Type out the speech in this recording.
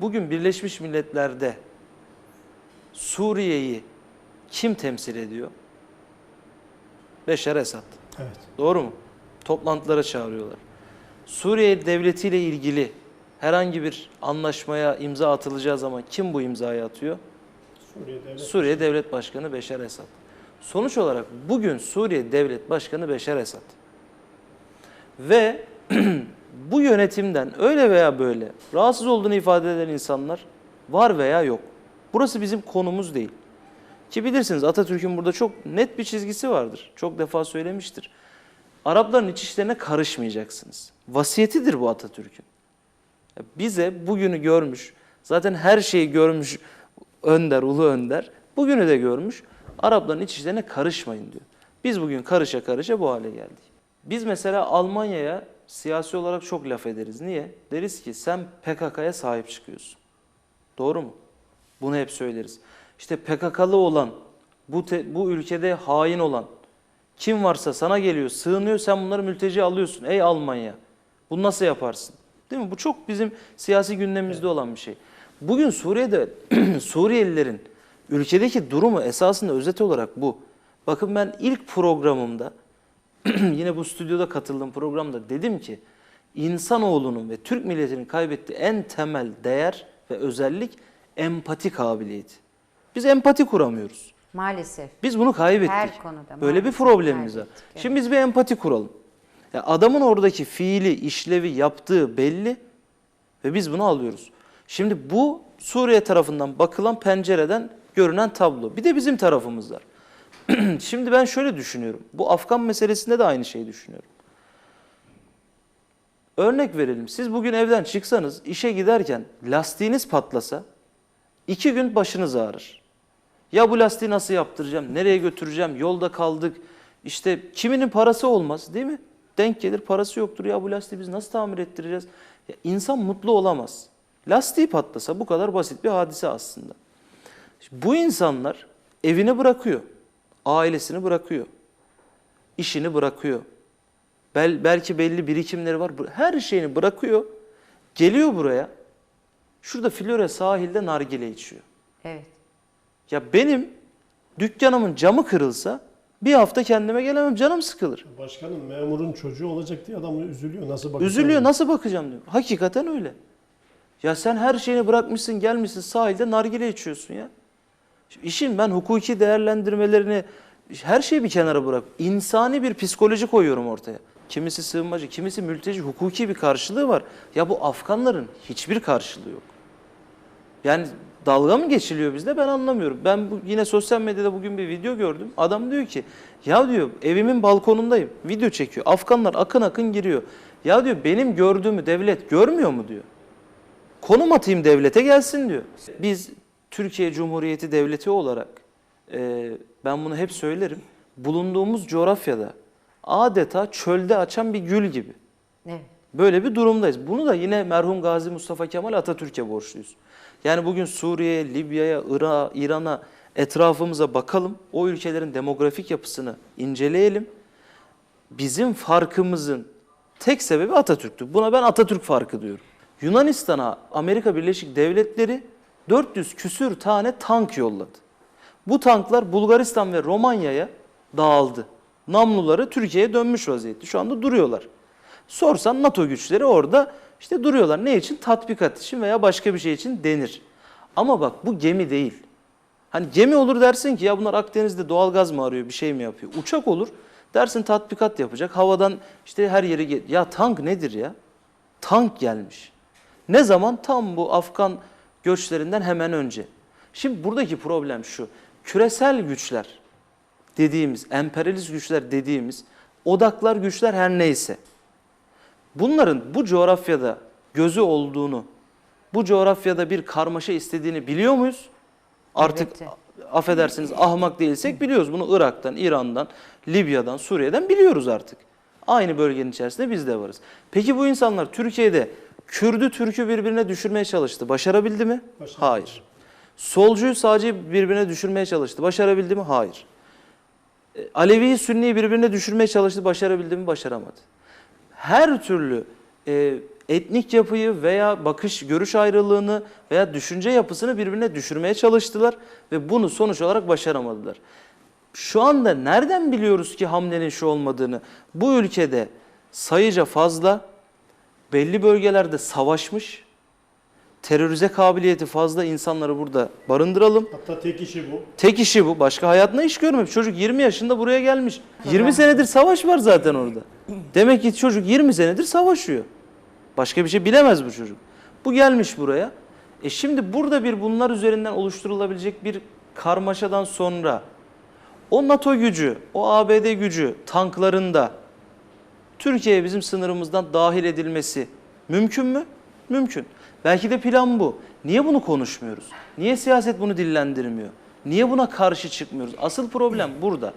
bugün Birleşmiş Milletler'de Suriye'yi kim temsil ediyor? Beşar Esad. Evet. Doğru mu? Toplantılara çağırıyorlar. Suriye devletiyle ilgili herhangi bir anlaşmaya imza atılacağı zaman kim bu imzayı atıyor? Suriye Devlet Suriye Devlet Başkanı Beşar Esad. Sonuç olarak bugün Suriye Devlet Başkanı Beşar Esad. Ve bu yönetimden öyle veya böyle rahatsız olduğunu ifade eden insanlar var veya yok. Burası bizim konumuz değil. Ki bilirsiniz Atatürk'ün burada çok net bir çizgisi vardır. Çok defa söylemiştir. Arapların iç işlerine karışmayacaksınız. Vasiyetidir bu Atatürk'ün. Bize bugünü görmüş, zaten her şeyi görmüş önder, ulu önder. Bugünü de görmüş. Arapların iç işlerine karışmayın diyor. Biz bugün karışa karışa bu hale geldik. Biz mesela Almanya'ya siyasi olarak çok laf ederiz. Niye? Deriz ki sen PKK'ya sahip çıkıyorsun. Doğru mu? Bunu hep söyleriz. İşte PKK'lı olan, bu, te- bu ülkede hain olan, kim varsa sana geliyor, sığınıyor, sen bunları mülteci alıyorsun. Ey Almanya, bunu nasıl yaparsın? Değil mi? Bu çok bizim siyasi gündemimizde olan bir şey. Bugün Suriye'de Suriyelilerin ülkedeki durumu esasında özet olarak bu. Bakın ben ilk programımda yine bu stüdyoda katıldığım programda dedim ki insanoğlunun ve Türk milletinin kaybettiği en temel değer ve özellik empati kabiliyeti. Biz empati kuramıyoruz. Maalesef. Biz bunu kaybettik. Her konuda Böyle bir problemimiz var. evet. Şimdi biz bir empati kuralım. Ya adamın oradaki fiili, işlevi, yaptığı belli ve biz bunu alıyoruz. Şimdi bu Suriye tarafından bakılan pencereden görünen tablo. Bir de bizim tarafımız var. Şimdi ben şöyle düşünüyorum. Bu Afgan meselesinde de aynı şeyi düşünüyorum. Örnek verelim. Siz bugün evden çıksanız, işe giderken lastiğiniz patlasa, iki gün başınız ağrır. Ya bu lastiği nasıl yaptıracağım, nereye götüreceğim, yolda kaldık. İşte kiminin parası olmaz değil mi? Denk gelir parası yoktur ya bu lastiği biz nasıl tamir ettireceğiz? Ya insan mutlu olamaz. Lastiği patlasa bu kadar basit bir hadise aslında. Bu insanlar evini bırakıyor, ailesini bırakıyor, işini bırakıyor. Bel, belki belli birikimleri var. Her şeyini bırakıyor, geliyor buraya. Şurada Flore sahilde nargile içiyor. Evet. Ya benim dükkanımın camı kırılsa bir hafta kendime gelemem canım sıkılır. Başkanım memurun çocuğu olacak diye adam üzülüyor. Nasıl bakacak? Üzülüyor nasıl bakacağım diyor. Hakikaten öyle. Ya sen her şeyini bırakmışsın gelmişsin sahilde nargile içiyorsun ya. Şimdi ben hukuki değerlendirmelerini her şeyi bir kenara bırak. İnsani bir psikoloji koyuyorum ortaya. Kimisi sığınmacı, kimisi mülteci, hukuki bir karşılığı var. Ya bu Afganların hiçbir karşılığı yok. Yani dalga mı geçiliyor bizde ben anlamıyorum. Ben bu, yine sosyal medyada bugün bir video gördüm. Adam diyor ki ya diyor evimin balkonundayım. Video çekiyor. Afganlar akın akın giriyor. Ya diyor benim gördüğümü devlet görmüyor mu diyor. Konum atayım devlete gelsin diyor. Biz Türkiye Cumhuriyeti Devleti olarak e, ben bunu hep söylerim. Bulunduğumuz coğrafyada adeta çölde açan bir gül gibi. Evet. Böyle bir durumdayız. Bunu da yine merhum Gazi Mustafa Kemal Atatürk'e borçluyuz. Yani bugün Suriye'ye, Libya'ya, Irak'a, İran'a etrafımıza bakalım. O ülkelerin demografik yapısını inceleyelim. Bizim farkımızın tek sebebi Atatürk'tü. Buna ben Atatürk farkı diyorum. Yunanistan'a Amerika Birleşik Devletleri 400 küsür tane tank yolladı. Bu tanklar Bulgaristan ve Romanya'ya dağıldı. Namluları Türkiye'ye dönmüş vaziyette. Şu anda duruyorlar. Sorsan NATO güçleri orada işte duruyorlar. Ne için? Tatbikat için veya başka bir şey için denir. Ama bak bu gemi değil. Hani gemi olur dersin ki ya bunlar Akdeniz'de doğal gaz mı arıyor bir şey mi yapıyor? Uçak olur dersin tatbikat yapacak. Havadan işte her gel. Ya tank nedir ya? Tank gelmiş. Ne zaman? Tam bu Afgan göçlerinden hemen önce. Şimdi buradaki problem şu. Küresel güçler dediğimiz, emperyalist güçler dediğimiz odaklar güçler her neyse. Bunların bu coğrafyada gözü olduğunu, bu coğrafyada bir karmaşa istediğini biliyor muyuz? Artık Elbette. affedersiniz ahmak değilsek biliyoruz. Bunu Irak'tan, İran'dan, Libya'dan, Suriye'den biliyoruz artık. Aynı bölgenin içerisinde biz de varız. Peki bu insanlar Türkiye'de Kürdü Türk'ü birbirine düşürmeye çalıştı. Başarabildi mi? Başaramadı. Hayır. Solcuyu sağcıyı birbirine düşürmeye çalıştı. Başarabildi mi? Hayır. E, Alevi'yi Sünni'yi birbirine düşürmeye çalıştı. Başarabildi mi? Başaramadı. Her türlü e, etnik yapıyı veya bakış, görüş ayrılığını veya düşünce yapısını birbirine düşürmeye çalıştılar ve bunu sonuç olarak başaramadılar. Şu anda nereden biliyoruz ki hamlenin şu olmadığını? Bu ülkede sayıca fazla, belli bölgelerde savaşmış, terörize kabiliyeti fazla insanları burada barındıralım. Hatta tek işi bu. Tek işi bu. Başka hayatında iş görmemiş. Çocuk 20 yaşında buraya gelmiş. 20 senedir savaş var zaten orada. Demek ki çocuk 20 senedir savaşıyor. Başka bir şey bilemez bu çocuk. Bu gelmiş buraya. E şimdi burada bir bunlar üzerinden oluşturulabilecek bir karmaşadan sonra o NATO gücü, o ABD gücü tanklarında Türkiye'ye bizim sınırımızdan dahil edilmesi mümkün mü? Mümkün. Belki de plan bu. Niye bunu konuşmuyoruz? Niye siyaset bunu dillendirmiyor? Niye buna karşı çıkmıyoruz? Asıl problem burada.